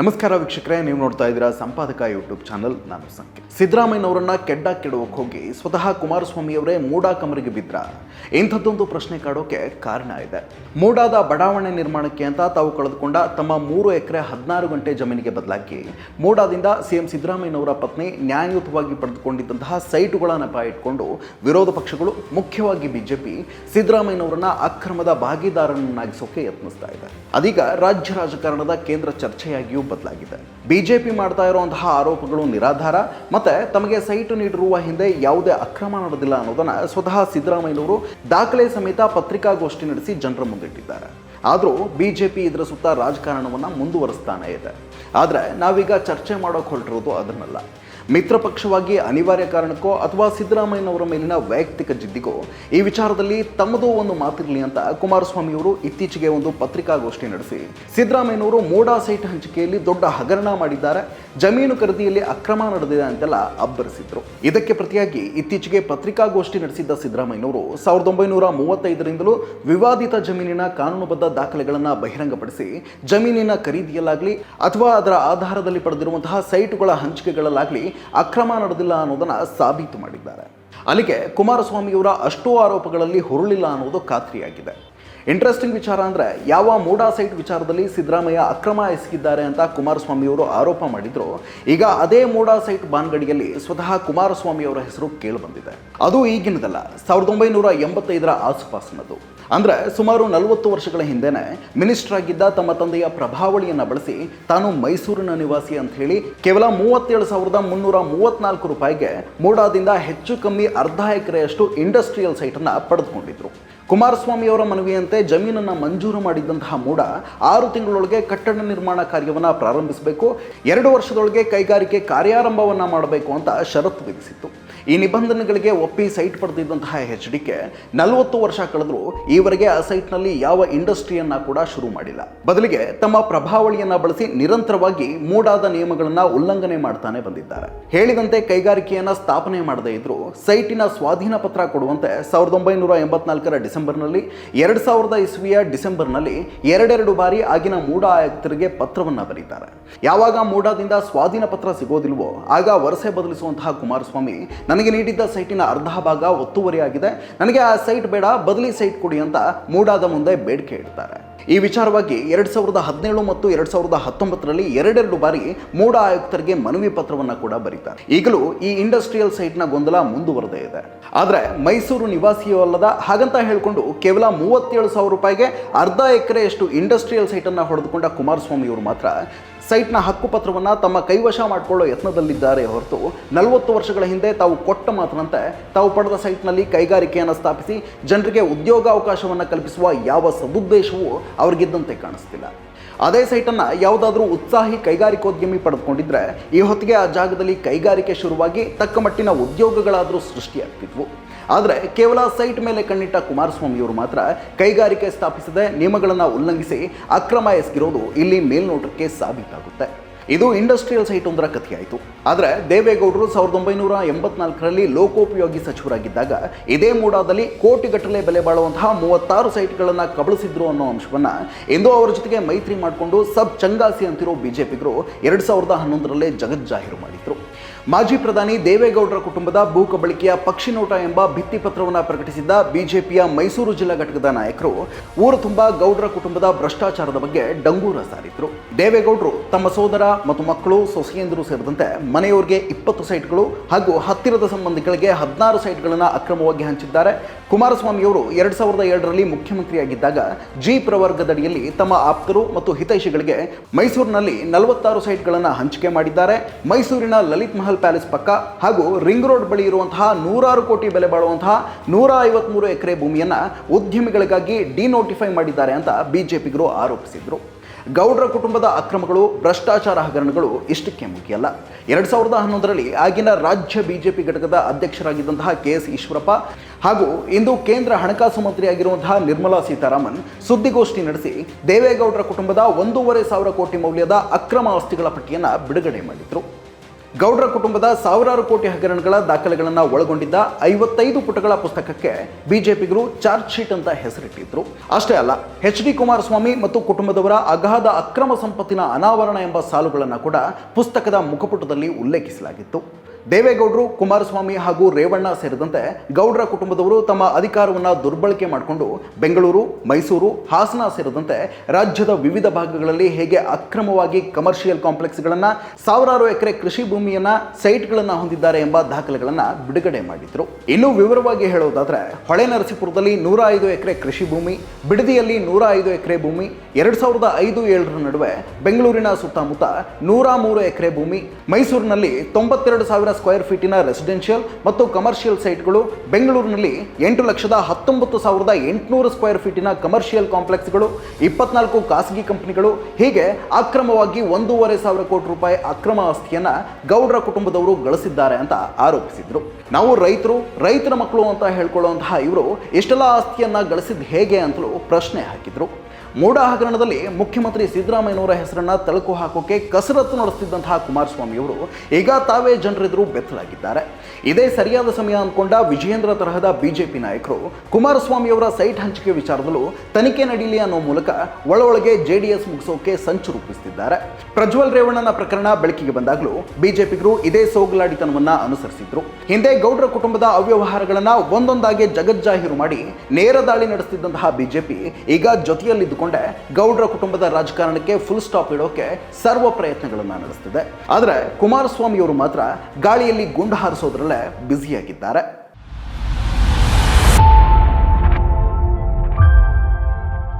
ನಮಸ್ಕಾರ ವೀಕ್ಷಕರೇ, ನೀವು ನೋಡ್ತಾ ಇದ್ದೀರಾ ಸಂಪಾದಕ ಯೂಟ್ಯೂಬ್ ಚಾನಲ್ ನಾನು ಸಂಖ್ಯೆ ಸಿದ್ದರಾಮಯ್ಯನವರನ್ನ ಕೆಡ್ಡ ಕೆಡುವಕ್ಕೆ ಹೋಗಿ ಸ್ವತಃ ಕುಮಾರಸ್ವಾಮಿಯವರೇ ಮೂಡಾ ಕಮರಿಗೆ ಬಿದ್ರ? ಇಂಥದ್ದೊಂದು ಪ್ರಶ್ನೆ ಕಾಡೋಕೆ ಕಾರಣ ಇದೆ. ಮೂಡಾದ ಬಡಾವಣೆ ನಿರ್ಮಾಣಕ್ಕೆ ಅಂತ ತಾವು ಕಳೆದುಕೊಂಡ ತಮ್ಮ ಮೂರು ಎಕರೆ ಹದಿನಾರು ಗಂಟೆ ಜಮೀನಿಗೆ ಬದಲಾಗಿ, ಮೂಡಾದಿಂದ ಸಿಎಂ ಸಿದ್ದರಾಮಯ್ಯನವರ ಪತ್ನಿ ನ್ಯಾಯಯುತವಾಗಿ ಪಡೆದುಕೊಂಡಿದ್ದಂತಹ ಸೈಟುಗಳ ನೆಪ ಇಟ್ಕೊಂಡು ವಿರೋಧ ಪಕ್ಷಗಳು, ಮುಖ್ಯವಾಗಿ ಬಿಜೆಪಿ, ಸಿದ್ದರಾಮಯ್ಯನವರನ್ನ ಅಕ್ರಮದ ಭಾಗಿದಾರನನ್ನಾಗಿಸೋಕೆ ಯತ್ನಿಸ್ತಾ ಇದೆ. ಅದೀಗ ರಾಜ್ಯ ರಾಜಕಾರಣದ ಕೇಂದ್ರ ಚರ್ಚೆಯಾಗಿಯೂ ಬದಲಾಗಿದೆ ಬಿಜೆಪಿ ಮಾಡ್ತಾ ಇರುವಂತಹ ಆರೋಪಗಳು ನಿರಾಧಾರ, ಮತ್ತೆ ತಮಗೆ ಸೈಟ್ ನೀಡಿರುವ ಹಿಂದೆ ಯಾವುದೇ ಅಕ್ರಮ ನಡೆದಿಲ್ಲ ಅನ್ನೋದನ್ನ ಸ್ವತಃ ಸಿದ್ದರಾಮಯ್ಯನವರು ದಾಖಲೆ ಸಮೇತ ಪತ್ರಿಕಾಗೋಷ್ಠಿ ನಡೆಸಿ ಜನರ ಮುಂದಿಟ್ಟಿದ್ದಾರೆ ಆದರೂ ಬಿಜೆಪಿ ಇದರ ಸುತ್ತ ರಾಜಕಾರಣವನ್ನು ಮುಂದುವರಿಸ್ತಾನೆ ಇದೆ. ಆದರೆ ನಾವೀಗ ಚರ್ಚೆ ಮಾಡೋಕೆ ಹೊರಟಿರೋದು ಅದನ್ನಲ್ಲ ಮಿತ್ರ ಪಕ್ಷವಾಗಿ ಅನಿವಾರ್ಯ ಕಾರಣಕ್ಕೋ ಅಥವಾ ಸಿದ್ದರಾಮಯ್ಯನವರ ಮೇಲಿನ ವೈಯಕ್ತಿಕ ಜಿದ್ದಿಗೋ? ಈ ವಿಚಾರದಲ್ಲಿ ತಮ್ಮದೋ ಒಂದು ಮಾತಿರಲಿ ಅಂತ ಕುಮಾರಸ್ವಾಮಿಯವರು ಇತ್ತೀಚೆಗೆ ಒಂದು ಪತ್ರಿಕಾಗೋಷ್ಠಿ ನಡೆಸಿ. ಸಿದ್ದರಾಮಯ್ಯನವರು ಮೋಡಾ ಸೈಟ್ ಹಂಚಿಕೆಯಲ್ಲಿ ದೊಡ್ಡ ಹಗರಣ ಮಾಡಿದ್ದಾರೆ. ಜಮೀನು ಖರೀದಿಯಲ್ಲಿ ಅಕ್ರಮ ನಡೆದಿದೆ ಅಂತೆಲ್ಲ ಅಬ್ಬರಿಸಿದ್ರು. ಇದಕ್ಕೆ ಪ್ರತಿಯಾಗಿ ಇತ್ತೀಚೆಗೆ ಪತ್ರಿಕಾಗೋಷ್ಠಿ ನಡೆಸಿದ್ದ ಸಿದ್ದರಾಮಯ್ಯನವರು ಸಾವಿರದ ಒಂಬೈನೂರ ಮೂವತ್ತೈದರಿಂದಲೂ ವಿವಾದಿತ ಜಮೀನಿನ ಕಾನೂನುಬದ್ಧ ದಾಖಲೆಗಳನ್ನು ಬಹಿರಂಗಪಡಿಸಿ ಜಮೀನಿನ ಖರೀದಿಯಲ್ಲಾಗಲಿ ಅಥವಾ ಅದರ ಆಧಾರದಲ್ಲಿ ಪಡೆದಿರುವಂತಹ ಸೈಟುಗಳ ಹಂಚಿಕೆಗಳಲ್ಲಾಗಲಿ ಅಕ್ರಮ ನಡೆದಿಲ್ಲ ಅನ್ನೋದನ್ನು ಸಾಬೀತು ಮಾಡಿದ್ದಾರೆ. ಅಲ್ಲಿಗೆ ಕುಮಾರಸ್ವಾಮಿಯವರ ಅಷ್ಟೋ ಆರೋಪಗಳಲ್ಲಿ ಹುರುಳಿಲ್ಲ ಅನ್ನೋದು ಖಾತ್ರಿಯಾಗಿದೆ. ಇಂಟ್ರೆಸ್ಟಿಂಗ್ ವಿಚಾರ ಅಂದರೆ, ಯಾವ ಮೂಡಾ ಸೈಟ್ ವಿಚಾರದಲ್ಲಿ ಸಿದ್ದರಾಮಯ್ಯ ಅಕ್ರಮ ಎಸಗಿದ್ದಾರೆ ಅಂತ ಕುಮಾರಸ್ವಾಮಿಯವರು ಆರೋಪ ಮಾಡಿದ್ರು. ಈಗ ಅದೇ ಮೂಡಾ ಸೈಟ್ ಬಾನ್ಗಡಿಯಲ್ಲಿ ಸ್ವತಃ ಕುಮಾರಸ್ವಾಮಿಯವರ ಹೆಸರು ಕೇಳಿಬಂದಿದೆ ಅದು ಈಗಿನದಲ್ಲ, ಸಾವಿರದ ಒಂಬೈನೂರ ಎಂಬತ್ತೈದರ ಆಸುಪಾಸಿನದು. ಅಂದ್ರೆ, ಸುಮಾರು ನಲವತ್ತು ವರ್ಷಗಳ ಹಿಂದೆನೆ ಮಿನಿಸ್ಟರ್ ಆಗಿದ್ದ ತಮ್ಮ ತಂದೆಯ ಪ್ರಭಾವಳಿಯನ್ನು ಬಳಸಿ ತಾನು ಮೈಸೂರಿನ ನಿವಾಸಿ ಅಂತ ಹೇಳಿ ಕೇವಲ ಮೂವತ್ತೇಳು ಸಾವಿರದ ಮುನ್ನೂರ ಮೂವತ್ನಾಲ್ಕು ರೂಪಾಯಿಗೆ ಮೂಡಾದಿಂದ ಹೆಚ್ಚು ಕಮ್ಮಿ ಅರ್ಧ ಎಕರೆಯಷ್ಟು ಇಂಡಸ್ಟ್ರಿಯಲ್ ಸೈಟನ್ನು ಪಡೆದುಕೊಂಡಿದ್ರು. ಕುಮಾರಸ್ವಾಮಿ ಅವರ ಮನವಿಯಂತೆ ಜಮೀನನ್ನು ಮಂಜೂರು ಮಾಡಿದ್ದಂತಹ ಮೂಡ ಆರು ತಿಂಗಳೊಳಗೆ ಕಟ್ಟಡ ನಿರ್ಮಾಣ ಕಾರ್ಯವನ್ನು ಪ್ರಾರಂಭಿಸಬೇಕು. ಎರಡು ವರ್ಷದೊಳಗೆ ಕೈಗಾರಿಕೆ ಕಾರ್ಯಾರಂಭವನ್ನು ಮಾಡಬೇಕು ಅಂತ ಷರತ್ತು ವಿಧಿಸಿತ್ತು. ಈ ನಿಬಂಧನೆಗಳಿಗೆ ಒಪ್ಪಿ ಸೈಟ್ ಪಡೆದಿದ್ದಂತಹ ಎಚ್ ಡಿ ಕೆ ನಲವತ್ತು ವರ್ಷ ಕಳೆದರೂ ಈವರೆಗೆ ಆ ಸೈಟ್ನಲ್ಲಿ ಯಾವ ಇಂಡಸ್ಟ್ರಿಯನ್ನ ಕೂಡ ಶುರು ಮಾಡಿಲ್ಲ. ಬದಲಿಗೆ ತಮ್ಮ ಪ್ರಭಾವಳಿಯನ್ನ ಬಳಸಿ ನಿರಂತರವಾಗಿ ಮೂಡಾದ ನಿಯಮಗಳನ್ನ ಉಲ್ಲಂಘನೆ ಮಾಡ್ತಾನೆ ಬಂದಿದ್ದಾರೆ. ಹೇಳಿದಂತೆ ಕೈಗಾರಿಕೆಯನ್ನ ಸ್ಥಾಪನೆ ಮಾಡದೇ ಇದ್ರು ಸೈಟಿನ ಸ್ವಾಧೀನ ಪತ್ರ ಕೊಡುವಂತೆ ಸಾವಿರದ ಒಂಬೈನೂರ ಎಂಬತ್ನಾಲ್ಕರ ಡಿಸೆಂಬರ್ನಲ್ಲಿ, ಎರಡ್ ಸಾವಿರದ ಇಸ್ವಿಯ ಡಿಸೆಂಬರ್ನಲ್ಲಿ ಎರಡೆರಡು ಬಾರಿ ಆಗಿನ ಮೂಡ ಆಯುಕ್ತರಿಗೆ ಪತ್ರವನ್ನ ಬರೀತಾರೆ. ಯಾವಾಗ ಮೂಡಾದಿಂದ ಸ್ವಾಧೀನ ಪತ್ರ ಸಿಗೋದಿಲ್ವೋ, ಆಗ ವರಸೆ ಬದಲಿಸುವಂತಹ ಕುಮಾರಸ್ವಾಮಿ ನನಗೆ ನೀಡಿದ್ದ ಸೈಟಿನ ಅರ್ಧ ಭಾಗ ಒತ್ತುವರಿಯಾಗಿದೆ. ನನಗೆ ಆ ಸೈಟ್ ಬೇಡ, ಬದಲಿ ಸೈಟ್ ಕೊಡಿ ಅಂತ ಮೂಡಾದ ಮುಂದೆ ಬೇಡಿಕೆ ಇಡ್ತಾರೆ. ಈ ವಿಚಾರವಾಗಿ ಎರಡು ಸಾವಿರದ ಹದಿನೇಳು ಮತ್ತು ಎರಡು ಸಾವಿರದ ಹತ್ತೊಂಬತ್ತರಲ್ಲಿ ಎರಡೆರಡು ಬಾರಿ ಮೂಡ ಆಯುಕ್ತರಿಗೆ ಮನವಿ ಪತ್ರವನ್ನು ಕೂಡ ಬರೀತಾರೆ. ಈಗಲೂ ಈ ಇಂಡಸ್ಟ್ರಿಯಲ್ ಸೈಟ್ನ ಗೊಂದಲ ಮುಂದುವರೆದೇ ಇದೆ. ಆದರೆ ಮೈಸೂರು ನಿವಾಸಿಯೂ ಅಲ್ಲದ ಹಾಗಂತ ಹೇಳಿಕೊಂಡು ಕೇವಲ ಮೂವತ್ತೇಳು ಸಾವಿರ ರೂಪಾಯಿಗೆ ಅರ್ಧ ಎಕರೆಯಷ್ಟು ಇಂಡಸ್ಟ್ರಿಯಲ್ ಸೈಟನ್ನು ಹೊಡೆದುಕೊಂಡ ಕುಮಾರಸ್ವಾಮಿಯವರು ಮಾತ್ರ ಸೈಟ್ನ ಹಕ್ಕುಪತ್ರವನ್ನು ತಮ್ಮ ಕೈವಶ ಮಾಡಿಕೊಳ್ಳೋ ಯತ್ನದಲ್ಲಿದ್ದಾರೆ ಹೊರತು ನಲವತ್ತು ವರ್ಷಗಳ ಹಿಂದೆ ತಾವು ಕೊಟ್ಟ ಮಾತಿನಂತೆ ತಾವು ಪಡೆದ ಸೈಟ್ನಲ್ಲಿ ಕೈಗಾರಿಕೆಯನ್ನು ಸ್ಥಾಪಿಸಿ ಜನರಿಗೆ ಉದ್ಯೋಗಾವಕಾಶವನ್ನು ಕಲ್ಪಿಸುವ ಯಾವ ಸದುದ್ದೇಶವೂ ಅವರಿಗಿದ್ದಂತೆ ಕಾಣಿಸ್ತಿಲ್ಲ. ಅದೇ ಸೈಟನ್ನು ಯಾವುದಾದ್ರೂ ಉತ್ಸಾಹಿ ಕೈಗಾರಿಕೋದ್ಯಮಿ ಪಡೆದುಕೊಂಡಿದ್ರೆ, ಈ ಹೊತ್ತಿಗೆ ಆ ಜಾಗದಲ್ಲಿ ಕೈಗಾರಿಕೆ ಶುರುವಾಗಿ ತಕ್ಕ ಮಟ್ಟಿನ ಉದ್ಯೋಗಗಳಾದರೂ ಸೃಷ್ಟಿಯಾಗ್ತಿದ್ವು. ಆದರೆ ಕೇವಲ ಸೈಟ್ ಮೇಲೆ ಕಣ್ಣಿಟ್ಟ ಕುಮಾರಸ್ವಾಮಿಯವರು ಮಾತ್ರ ಕೈಗಾರಿಕೆ ಸ್ಥಾಪಿಸದೆ ನಿಯಮಗಳನ್ನು ಉಲ್ಲಂಘಿಸಿ ಅಕ್ರಮ ಎಸಗಿರೋದು ಇಲ್ಲಿ ಮೇಲ್ನೋಟಕ್ಕೆ ಸಾಬೀತಾಗುತ್ತೆ. ಇದು ಇಂಡಸ್ಟ್ರಿಯಲ್ ಸೈಟ್ ಒಂದರ ಕಥೆಯಾಯಿತು. ಆದರೆ ದೇವೇಗೌಡರು ಸಾವಿರದ ಒಂಬೈನೂರ ಎಂಬತ್ನಾಲ್ಕರಲ್ಲಿ ಲೋಕೋಪಯೋಗಿ ಸಚಿವರಾಗಿದ್ದಾಗ ಇದೇ ಮೂಡಾದಲ್ಲಿ ಕೋಟಿಗಟ್ಟಲೆ ಬೆಲೆ ಬಾಳುವಂತಹ ಮೂವತ್ತಾರು ಸೈಟ್ಗಳನ್ನು ಕಬಳಿಸಿದ್ರು ಅನ್ನೋ ಅಂಶವನ್ನು ಇಂದು ಅವರ ಜೊತೆಗೆ ಮೈತ್ರಿ ಮಾಡಿಕೊಂಡು ಸಬ್ ಚಂಗಾಸಿ ಅಂತಿರೋ ಬಿಜೆಪಿಗರು ಎರಡು ಸಾವಿರದ ಹನ್ನೊಂದರಲ್ಲೇ ಜಗಜ್ಜಾಹೀರು ಮಾಡಿದ್ರು. ಮಾಜಿ ಪ್ರಧಾನಿ ದೇವೇಗೌಡರ ಕುಟುಂಬದ ಭೂ ಕಬಳಿಕೆಯ ಪಕ್ಷಿನೋಟ ಎಂಬ ಭಿತ್ತಿಪತ್ರವನ್ನು ಪ್ರಕಟಿಸಿದ್ದ ಬಿಜೆಪಿಯ ಮೈಸೂರು ಜಿಲ್ಲಾ ಘಟಕದ ನಾಯಕರು, ಊರು ತುಂಬ ಗೌಡರ ಕುಟುಂಬದ ಭ್ರಷ್ಟಾಚಾರದ ಬಗ್ಗೆ ಡಂಗೂರ ಸಾರಿದ್ರು. ದೇವೇಗೌಡರು ತಮ್ಮ ಸೋದರ ಮತ್ತು ಮಕ್ಕಳು ಸೊಸೆಯಂದರು ಸೇರಿದಂತೆ ಮನೆಯವರಿಗೆ ಇಪ್ಪತ್ತು ಸೈಟ್ಗಳು ಹಾಗೂ ಹತ್ತಿರದ ಸಂಬಂಧಿಗಳಿಗೆ ಹದಿನಾರು ಸೈಟ್ಗಳನ್ನು ಅಕ್ರಮವಾಗಿ ಹಂಚಿದ್ದಾರೆ. ಕುಮಾರಸ್ವಾಮಿಯವರು ಎರಡು ಸಾವಿರದ ಎರಡರಲ್ಲಿ ಮುಖ್ಯಮಂತ್ರಿಯಾಗಿದ್ದಾಗ ಜಿ ಪ್ರವರ್ಗದಡಿಯಲ್ಲಿ ತಮ್ಮ ಆಪ್ತರು ಮತ್ತು ಹಿತೈಷಿಗಳಿಗೆ ಮೈಸೂರಿನಲ್ಲಿ ನಲವತ್ತಾರು ಸೈಟ್ಗಳನ್ನು ಹಂಚಿಕೆ ಮಾಡಿದ್ದಾರೆ. ಮೈಸೂರಿನ ಲಲಿತ್ ಮಹಲ್ ಪ್ಯಾಲೇಸ್ ಪಕ್ಕ ಹಾಗೂ ರಿಂಗ್ ರೋಡ್ ಬಳಿ ಇರುವಂತಹ ನೂರಾರು ಕೋಟಿ ಬೆಲೆ ಬಾಳುವಂತಹ ನೂರ ಐವತ್ಮೂರು ಎಕರೆ ಭೂಮಿಯನ್ನು ಉದ್ಯಮಿಗಳಿಗಾಗಿ ಡಿನೋಟಿಫೈ ಮಾಡಿದ್ದಾರೆ ಅಂತ ಬಿಜೆಪಿಗರು ಆರೋಪಿಸಿದರು. ಗೌಡ್ರ ಕುಟುಂಬದ ಅಕ್ರಮಗಳು, ಭ್ರಷ್ಟಾಚಾರ ಹಗರಣಗಳು ಇಷ್ಟಕ್ಕೆ ಮುಗಿಯಲ್ಲ. ಎರಡು ಸಾವಿರದ ಹನ್ನೊಂದರಲ್ಲಿ ಆಗಿನ ರಾಜ್ಯ ಬಿಜೆಪಿ ಘಟಕದ ಅಧ್ಯಕ್ಷರಾಗಿದ್ದಂತಹ ಕೆ ಎಸ್ ಈಶ್ವರಪ್ಪ ಹಾಗೂ ಇಂದು ಕೇಂದ್ರ ಹಣಕಾಸು ಮಂತ್ರಿಯಾಗಿರುವಂತಹ ನಿರ್ಮಲಾ ಸೀತಾರಾಮನ್ ಸುದ್ದಿಗೋಷ್ಠಿ ನಡೆಸಿ ದೇವೇಗೌಡರ ಕುಟುಂಬದ ಒಂದೂವರೆ ಸಾವಿರ ಕೋಟಿ ಮೌಲ್ಯದ ಅಕ್ರಮ ಆಸ್ತಿಗಳ ಪಟ್ಟಿಯನ್ನು ಬಿಡುಗಡೆ ಮಾಡಿದ್ರು. ಗೌಡ್ರ ಕುಟುಂಬದ ಸಾವಿರಾರು ಕೋಟಿ ಹಗರಣಗಳ ದಾಖಲೆಗಳನ್ನು ಒಳಗೊಂಡಿದ್ದ ಐವತ್ತೈದು ಪುಟಗಳ ಪುಸ್ತಕಕ್ಕೆ ಬಿಜೆಪಿಗರು ಚಾರ್ಜ್ ಶೀಟ್ ಅಂತ ಹೆಸರಿಟ್ಟಿದ್ರು. ಅಷ್ಟೇ ಅಲ್ಲ, ಎಚ್ ಡಿ ಕುಮಾರಸ್ವಾಮಿ ಮತ್ತು ಕುಟುಂಬದವರ ಅಗಾಧ ಅಕ್ರಮ ಸಂಪತ್ತಿನ ಅನಾವರಣ ಎಂಬ ಸಾಲುಗಳನ್ನು ಕೂಡ ಪುಸ್ತಕದ ಮುಖಪುಟದಲ್ಲಿ ಉಲ್ಲೇಖಿಸಲಾಗಿತ್ತು. ದೇವೇಗೌಡರು, ಕುಮಾರಸ್ವಾಮಿ ಹಾಗೂ ರೇವಣ್ಣ ಸೇರಿದಂತೆ ಗೌಡರ ಕುಟುಂಬದವರು ತಮ್ಮ ಅಧಿಕಾರವನ್ನು ದುರ್ಬಳಕೆ ಮಾಡಿಕೊಂಡು ಬೆಂಗಳೂರು, ಮೈಸೂರು, ಹಾಸನ ಸೇರಿದಂತೆ ರಾಜ್ಯದ ವಿವಿಧ ಭಾಗಗಳಲ್ಲಿ ಹೇಗೆ ಅಕ್ರಮವಾಗಿ ಕಮರ್ಷಿಯಲ್ ಕಾಂಪ್ಲೆಕ್ಸ್ಗಳನ್ನು ಸಾವಿರಾರು ಎಕರೆ ಕೃಷಿ ಭೂಮಿಯನ್ನು ಸೈಟ್ಗಳನ್ನು ಹೊಂದಿದ್ದಾರೆ ಎಂಬ ದಾಖಲೆಗಳನ್ನು ಬಿಡುಗಡೆ ಮಾಡಿದ್ರು. ಇನ್ನು ವಿವರವಾಗಿ ಹೇಳೋದಾದರೆ, ಹೊಳೆ ನರಸೀಪುರದಲ್ಲಿ ನೂರ ಐದು ಎಕರೆ ಕೃಷಿ ಭೂಮಿ, ಬಿಡದಿಯಲ್ಲಿ ನೂರ ಐದು ಎಕರೆ ಭೂಮಿ, ಎರಡು ಸಾವಿರದ ಐದು ಏಳರ ನಡುವೆ ಬೆಂಗಳೂರಿನ ಸುತ್ತಮುತ್ತ ನೂರ ಮೂರು ಎಕರೆ ಭೂಮಿ, ಮೈಸೂರಿನಲ್ಲಿ ತೊಂಬತ್ತೆರಡು ಸಾವಿರ ಸ್ಕ್ವೇರ್ ಫೀಟಿನ ರೆಸಿಡೆನ್ಷಿಯಲ್ ಮತ್ತು ಕಮರ್ಷಿಯಲ್ ಸೈಟ್ಗಳು ಬೆಂಗಳೂರಿನಲ್ಲಿ ಎಂಟು ಲಕ್ಷದ ಹತ್ತೊಂಬತ್ತು ಸಾವಿರದ ಎಂಟುನೂರು ಸ್ಕ್ವೇರ್ ಫೀಟಿನ ಕಮರ್ಷಿಯಲ್ ಕಾಂಪ್ಲೆಕ್ಸ್ಗಳು ಇಪ್ಪತ್ನಾಲ್ಕು ಖಾಸಗಿ ಕಂಪನಿಗಳು, ಹೀಗೆ ಅಕ್ರಮವಾಗಿ ಒಂದೂವರೆ ಸಾವಿರ ಕೋಟಿ ರೂಪಾಯಿ ಅಕ್ರಮ ಆಸ್ತಿಯನ್ನ ಗೌಡ್ರ ಕುಟುಂಬದವರು ಗಳಿಸಿದ್ದಾರೆ ಅಂತ ಆರೋಪಿಸಿದರು. ನಾವು ರೈತರು ರೈತರ ಮಕ್ಕಳು ಅಂತ ಹೇಳ್ಕೊಳ್ಳುವಂತಹ ಇವರು ಇಷ್ಟೆಲ್ಲ ಆಸ್ತಿಯನ್ನ ಗಳಿಸಿದ್ ಹೇಗೆ ಅಂತಲೂ ಪ್ರಶ್ನೆ ಹಾಕಿದ್ರು. ಮೂಡ ಹಗರಣದಲ್ಲಿ ಮುಖ್ಯಮಂತ್ರಿ ಸಿದ್ದರಾಮಯ್ಯನವರ ಹೆಸರನ್ನ ತಳಕು ಹಾಕೋಕೆ ಕಸರತ್ತು ನಡೆಸುತ್ತಿದ್ದಂತಹ ಕುಮಾರಸ್ವಾಮಿಯವರು ಈಗ ತಾವೇ ಜನರೆದುರು ಬೆತ್ತಲಾಗಿದ್ದಾರೆ. ಇದೇ ಸರಿಯಾದ ಸಮಯ ಅಂದ್ಕೊಂಡ ವಿಜಯೇಂದ್ರ ತರಹದ ಬಿಜೆಪಿ ನಾಯಕರು ಕುಮಾರಸ್ವಾಮಿಯವರ ಸೈಟ್ ಹಂಚಿಕೆ ವಿಚಾರದಲ್ಲೂ ತನಿಖೆ ನಡೀಲಿ ಅನ್ನೋ ಮೂಲಕ ಒಳಒಳಗೆ ಜೆಡಿಎಸ್ ಮುಗಿಸೋಕೆ ಸಂಚು ರೂಪಿಸುತ್ತಿದ್ದಾರೆ ಪ್ರಜ್ವಲ್ ರೇವಣ್ಣನ ಪ್ರಕರಣ ಬೆಳಕಿಗೆ ಬಂದಾಗಲೂ ಬಿಜೆಪಿಗರು ಇದೇ ಸೋಗಲಾಡಿತನವನ್ನ ಅನುಸರಿಸಿದ್ರು. ಹಿಂದೆ ಗೌಡ್ರ ಕುಟುಂಬದ ಅವ್ಯವಹಾರಗಳನ್ನ ಒಂದೊಂದಾಗಿ ಜಗಜ್ಜಾಹೀರು ಮಾಡಿ ನೇರ ದಾಳಿ ನಡೆಸುತ್ತಿದ್ದಂತಹ ಬಿಜೆಪಿ ಈಗ ಜೊತೆಯಲ್ಲಿದ್ದುಕೊಂಡೆ ಗೌಡ್ರ ಕುಟುಂಬದ ರಾಜಕಾರಣಕ್ಕೆ ಫುಲ್ ಸ್ಟಾಪ್ ಇಡೋಕೆ ಸರ್ವ ಪ್ರಯತ್ನಗಳನ್ನ ನಡೆಸುತ್ತಿದೆ ಆದರೆ ಕುಮಾರಸ್ವಾಮಿಯವರು ಮಾತ್ರ ಗಾಳಿಯಲ್ಲಿ ಗುಂಡು ಹಾರಿಸೋದ್ರಲ್ಲೇ ಬ್ಯುಸಿಯಾಗಿದ್ದಾರೆ